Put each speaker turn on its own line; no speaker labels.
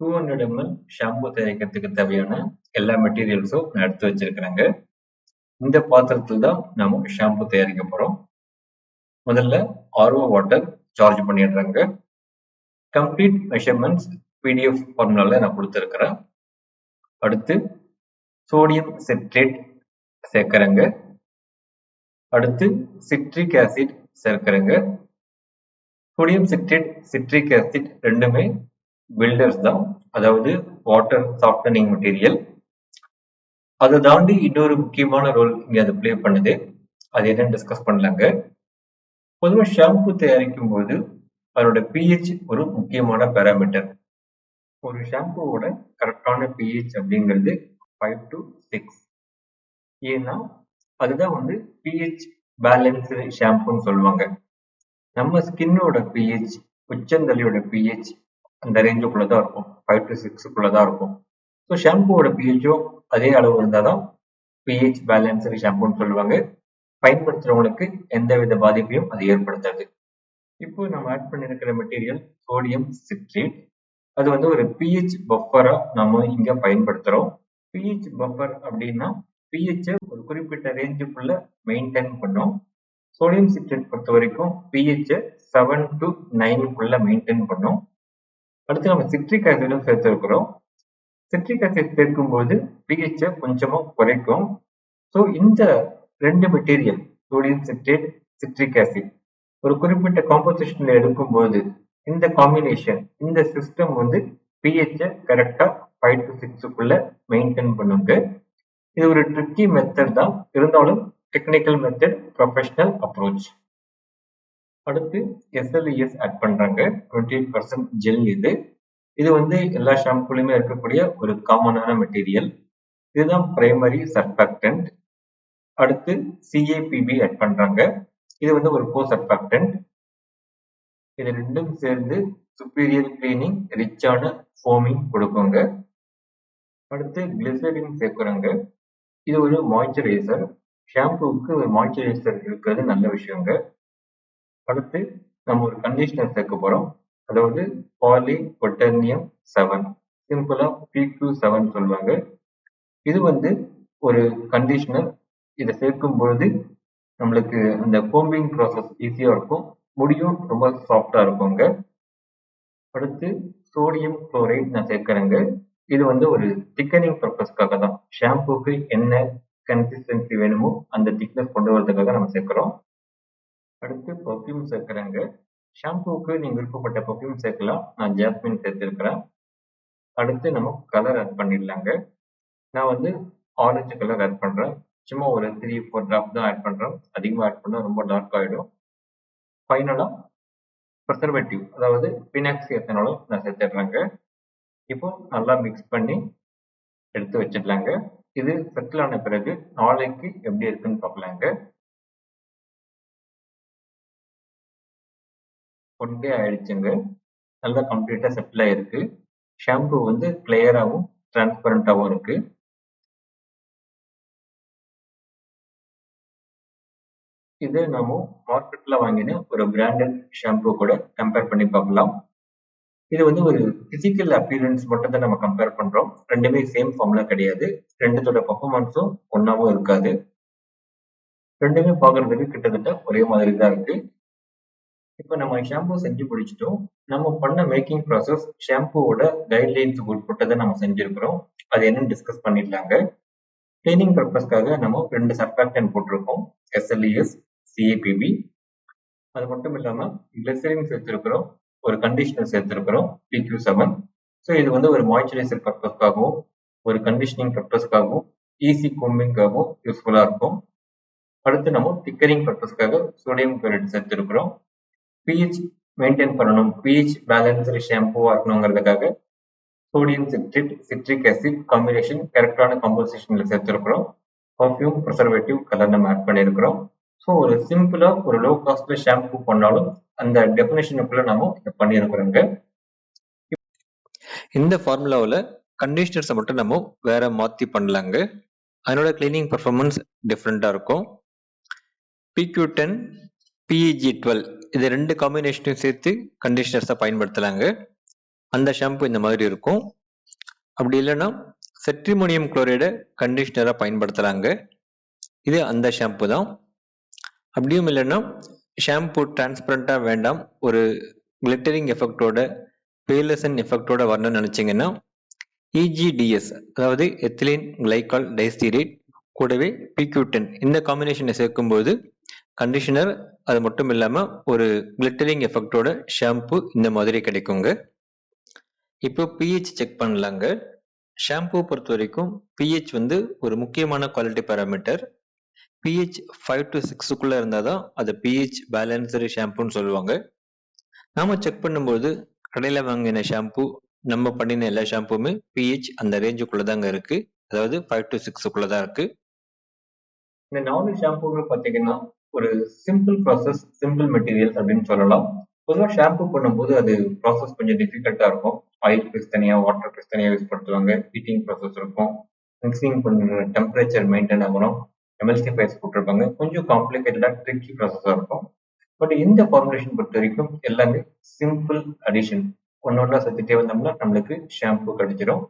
Two hundred ML shampoo தயாரிக்கிறதுக்கு தேவையான எல்லா மெட்டீரியல்ஸும் நான் எடுத்து வச்சிருக்கிறேங்க. இந்த பாத்திரத்தில் தான் நம்ம ஷாம்பு தயாரிக்க போகிறோம் முதல்ல ஆர்ஓ வாட்டர் சார்ஜ் பண்ணிடுறாங்க. கம்ப்ளீட் மெஷர்மெண்ட்ஸ் பிடிஎஃப் ஃபார்முலாவில் நான் கொடுத்துருக்குறேன். அடுத்து சோடியம் சிட்ரேட் சேர்க்குறேங்க. அடுத்து சிட்ரிக் ஆசிட் சேர்க்குறேங்க. சோடியம் சிட்ரேட் சிட்ரிக் ஆசிட் ரெண்டுமே பில்டர்ஸ் தான். அதாவது வாட்டர் சாஃப்டனிங் மெட்டீரியல் அதை தாண்டி இன்னொரு முக்கியமான ரோல் இங்கே அது பிளே பண்ணுது. அது என்னன்னு டிஸ்கஸ் பண்ணலாங்க. பொதுவாக ஷாம்பு தயாரிக்கும் போது அதோட பிஹெச் ஒரு முக்கியமான பேராமீட்டர் ஒரு ஷாம்புவோட கரெக்டான பிஹெச் அப்படிங்கிறது ஃபைவ் டு சிக்ஸ் ஏன்னா அதுதான் வந்து பிஹெச் பேலன்ஸ்டு ஷாம்புன்னு சொல்லுவாங்க. நம்ம ஸ்கின்னோட பிஹெச் உச்சந்தலையோட பிஹெச் அந்த ரேஞ்சுக்குள்ள தான் இருக்கும். ஃபைவ் டு சிக்ஸுக்குள்ள தான் இருக்கும். ஸோ ஷாம்புவோட பிஹெச்சும் அதே அளவு இருந்தால் தான் பிஹெச் பேலன்ஸ்டு ஷாம்புன்னு சொல்லுவாங்க. பயன்படுத்துகிறவங்களுக்கு எந்த வித பாதிப்பையும் அது ஏற்படுத்தாது. இப்போ நம்ம ஆட் பண்ணியிருக்கிற மெட்டீரியல் சோடியம் சிட்ரேட் அது வந்து ஒரு பிஹெச் பஃபராக நம்ம இங்கே பயன்படுத்துகிறோம் பிஹெச் பஃபர் அப்படின்னா பிஹெச்சை ஒரு குறிப்பிட்ட ரேஞ்சுக்குள்ள மெயின்டைன் பண்ணும். சோடியம் சிட்ரேட் பொறுத்த வரைக்கும் பிஹெச்சை செவன் டு நைனுக்குள்ள மெயின்டைன் பண்ணும். அடுத்து நம்ம சிட்ரிக் ஆசிடும் சேர்த்துருக்கிறோம் சிட்ரிக் ஆசிட் சேர்க்கும்போது பிஹெச் கொஞ்சமா குறைக்கும். ஸோ இந்த ரெண்டு material sodium citrate citric acid ஒரு குறிப்பிட்ட காம்போசிஷன்ல எடுக்கும்போது இந்த காம்பினேஷன் இந்த சிஸ்டம் வந்து பிஹெச் கரெக்டா ஃபைவ் டு சிக்ஸுக்குள்ள மெயின்டைன் பண்ணுங்க இது ஒரு ட்ரிக்கி மெத்தட் தான். இருந்தாலும் டெக்னிக்கல் மெத்தட் ப்ரொஃபஷனல் அப்ரோச் அடுத்து எஸ்எல்இஎஸ் ஆட் பண்றாங்க. டுவெண்ட்டி எயிட் பர்சன்ட் ஜெல் இது. இது வந்து எல்லா ஷாம்புலையுமே இருக்கக்கூடிய ஒரு காமனான மெட்டீரியல் இதுதான் பிரைமரி சர்ஃபாக்டன்ட் அடுத்து சிஏபிபி ஆட் பண்றாங்க. இது வந்து ஒரு கோ சர்ஃபாக்டன்ட் இது ரெண்டும் சேர்ந்து சுப்பீரியர் கிளீனிங் ரிச்சான ஃபோமிங் கொடுக்குங்க. அடுத்து கிளிசரின் சேர்க்குறாங்க. இது ஒரு மாய்ச்சரைசர் ஷாம்புவுக்கு ஒரு மாய்ச்சரைசர் இருக்கிறது நல்ல விஷயங்க. அடுத்து நம்ம ஒரு கண்டிஷனர் சேர்க்க போறோம். அதாவது பாலி பொட்டர்னியம் செவன் சிம்பிளா பிக்யூ செவன் சொல்லுவாங்க. இது வந்து ஒரு கண்டிஷனர் இதை சேர்க்கும் பொழுது நம்மளுக்கு அந்த கோம்பிங் ப்ராசஸ் ஈஸியா இருக்கும். முடியும் ரொம்ப சாஃப்டா இருக்குங்க அடுத்து சோடியம் குளோரைட் நான் சேர்க்கிறேங்க. இது வந்து ஒரு திக்கனிங் பர்பஸ்க்காக தான். ஷாம்புக்கு என்ன கன்சிஸ்டன்சி வேணுமோ அந்த திக்னஸ் கொண்டு வரதுக்காக நம்ம சேர்க்கிறோம். அடுத்து பர்ஃப்யூம் சேர்க்குறாங்க. ஷாம்புக்கு நீங்கள் விருப்பப்பட்ட பர்ஃப்யூம் சேர்க்கலாம். நான் ஜாஸ்மின் சேர்த்திருக்கிறேன். அடுத்து நம்ம கலர் ஆட் பண்ணிடலாங்க. நான் வந்து ஆரஞ்சு கலர் ஆட் பண்ணுறேன் சும்மா ஒரு த்ரீ ஃபோர் ட்ராப் தான் ஆட் பண்ணுறேன் அதிகமாக ஆட் பண்ணால் ரொம்ப டார்க் ஆகிடும் ஃபைனலாக ப்ரிசர்வேட்டிவ் அதாவது பினாக்சி எத்தனாலும் நான் சேர்த்துடுறேங்க இப்போ நல்லா மிக்ஸ் பண்ணி எடுத்து வச்சிடலாங்க. இது செட்டில் ஆன பிறகு நாளைக்கு எப்படி இருக்குன்னு பார்க்கலாங்க. ஒன் டே ஆயிடுச்சுங்க. நல்லா கம்ப்ளீட்டாக செட்டில் ஆயிருக்கு. ஷாம்பு வந்து கிளியராகவும் டிரான்ஸ்பரண்டாகவும் இருக்கு. இது நம்ம மார்க்கெட்ல வாங்கின ஒரு பிராண்டட் ஷாம்பு கூட கம்பேர் பண்ணி பார்க்கலாம். இது வந்து ஒரு பிசிக்கல் அப்பியரன்ஸ் மட்டும் தான் நம்ம கம்பேர் பண்றோம். ரெண்டுமே சேம் ஃபார்ம்ல கிடையாது. ரெண்டுத்தோட பர்ஃபார்மன்ஸும் ஒன்னாவும் இருக்காது. ரெண்டுமே பார்க்கறதுக்கு கிட்டத்தட்ட ஒரே மாதிரி தான் இருக்கு. இப்போ நம்ம ஷாம்பு செஞ்சு முடிச்சிட்டோம் நம்ம பண்ண மேக்கிங் ப்ராசஸ் ஷாம்புவோட கைட்லைன்ஸ் உட்பட்டதை நம்ம செஞ்சிருக்கிறோம். அது என்னன்னு டிஸ்கஸ் பண்ணிடலாங்க. கிளீனிங் பர்பஸ்க்காக நம்ம ரெண்டு சர்ஃபாக்டன் போட்டிருக்கோம். எஸ்எல்இஎஸ் சிஏபிபி அது மட்டும் இல்லாமல் கிளிசரின் சேர்த்துருக்கிறோம். ஒரு கண்டிஷனர் சேர்த்துருக்கிறோம் பிக்யூ செவன் ஸோ இது வந்து ஒரு மாய்ச்சரைசர் பர்பஸ்க்காகவும் ஒரு கண்டிஷனிங் பர்பஸ்க்காகவும் ஈஸி கோம்பிங்காகவும் யூஸ்ஃபுல்லாக இருக்கும். அடுத்து நம்ம திக்கரிங் பர்பஸ்க்காக சோடியம் குளோரைட் சேர்த்திருக்கிறோம். பிஹெச் மெயின்டைன் பண்ணணும். பிஹெச் பேலன்ஸ்டு ஷாம்புவா இருக்கணுங்கிறதுக்காக sodium citrate citric acid combination கரெக்டான காம்போசிஷன்ல சேர்த்துருக்குறோம். பர்ஃப்யூம் ப்ரிசர்வேட்டிவ் கலர் நம்ம ஆட் பண்ணியிருக்கிறோம். ஸோ ஒரு சிம்பிளா ஒரு லோ காஸ்ட்ல ஷாம்பு பண்ணாலும் அந்த டெபினேஷனுக்குள்ள நம்ம இதை பண்ணியிருக்கிறோங்க.
இந்த ஃபார்முலாவில் கண்டிஷனர்ஸை மட்டும் நம்ம வேற மாற்றி பண்ணலாங்க. அதனோட கிளீனிங் பர்ஃபார்மன்ஸ் டிஃப்ரெண்ட்டாக இருக்கும். பிக்யூ டென் பிஇஜி டுவெல் இது ரெண்டு காம்பினேஷனையும் சேர்த்து கண்டிஷனர்ஸாக பயன்படுத்தலாங்க. அந்த ஷாம்பு இந்த மாதிரி இருக்கும். அப்படி இல்லைன்னா செட்ரிமோனியம் குளோரைடை கண்டிஷனராக பயன்படுத்துகிறாங்க இது அந்த ஷாம்பு தான். அப்படியும் இல்லைன்னா ஷாம்பு டிரான்ஸ்பரண்ட்டாக வேண்டாம். ஒரு கிளிட்டரிங் எஃபெக்டோட பேலசன் எஃபெக்டோட வரணும்னு நினச்சிங்கன்னா இஜிடிஎஸ் அதாவது எத்திலின் கிளைகால் டைஸ்டீரேட் கூடவே பிக்யூட்டன் இந்த காம்பினேஷனை சேர்க்கும்போது கண்டிஷனர் அது மட்டும் இல்லாமல் ஒரு கிளிட்டரிங் எஃபெக்டோட ஷாம்பு இந்த மாதிரி கிடைக்குங்க. இப்போ பிஹெச் செக் பண்ணலாங்க. ஷாம்பு பொறுத்த வரைக்கும் பிஹெச் வந்து ஒரு முக்கியமான quality parameter pH five to சிக்ஸுக்குள்ளே இருந்தால் தான் அது பிஹெச் பேலன்ஸ்டு ஷாம்புன்னு சொல்லுவாங்க. நாம் செக் பண்ணும்போது கடையில் வாங்கின ஷாம்பு நம்ம பண்ணின எல்லா ஷாம்புமே பிஹெச் அந்த ரேஞ்சுக்குள்ளே தாங்க இருக்குது அதாவது ஃபைவ் டு சிக்ஸுக்குள்ளே தான் இருக்குது
இந்த நாலு ஷாம்புகள் பார்த்தீங்கன்னா ஒரு சிம்பிள் ப்ராசஸ் சிம்பிள் மெட்டீரியல்ஸ் அப்படின்னு சொல்லலாம். பொதுவாக ஷாம்பு பண்ணும்போது அது ப்ராசஸ் கொஞ்சம் டிஃபிகல்ட்டாக இருக்கும். ஆயில் பீஸ் தனியாக வாட்டர் பிஸ் தனியாக யூஸ் படுத்துவாங்க. ஹீட்டிங் ப்ராசஸ் இருக்கும். மிக்சிங் பண்ணுற டெம்பரேச்சர் மெயின்டைன் ஆகணும். எம்எல்சி ஃபைஸ் போட்டிருப்பாங்க. கொஞ்சம் காம்ப்ளிகேட்டடாக ட்ரிக்கி ப்ராசஸாக இருக்கும். பட் இந்த ஃபார்முலேஷன் பொறுத்த வரைக்கும் எல்லாமே சிம்பிள் அடிஷன் ஒன்று ஒன்றா சேர்த்துட்டே வந்தோம்னா நம்மளுக்கு ஷாம்பு கிடைச்சிடும்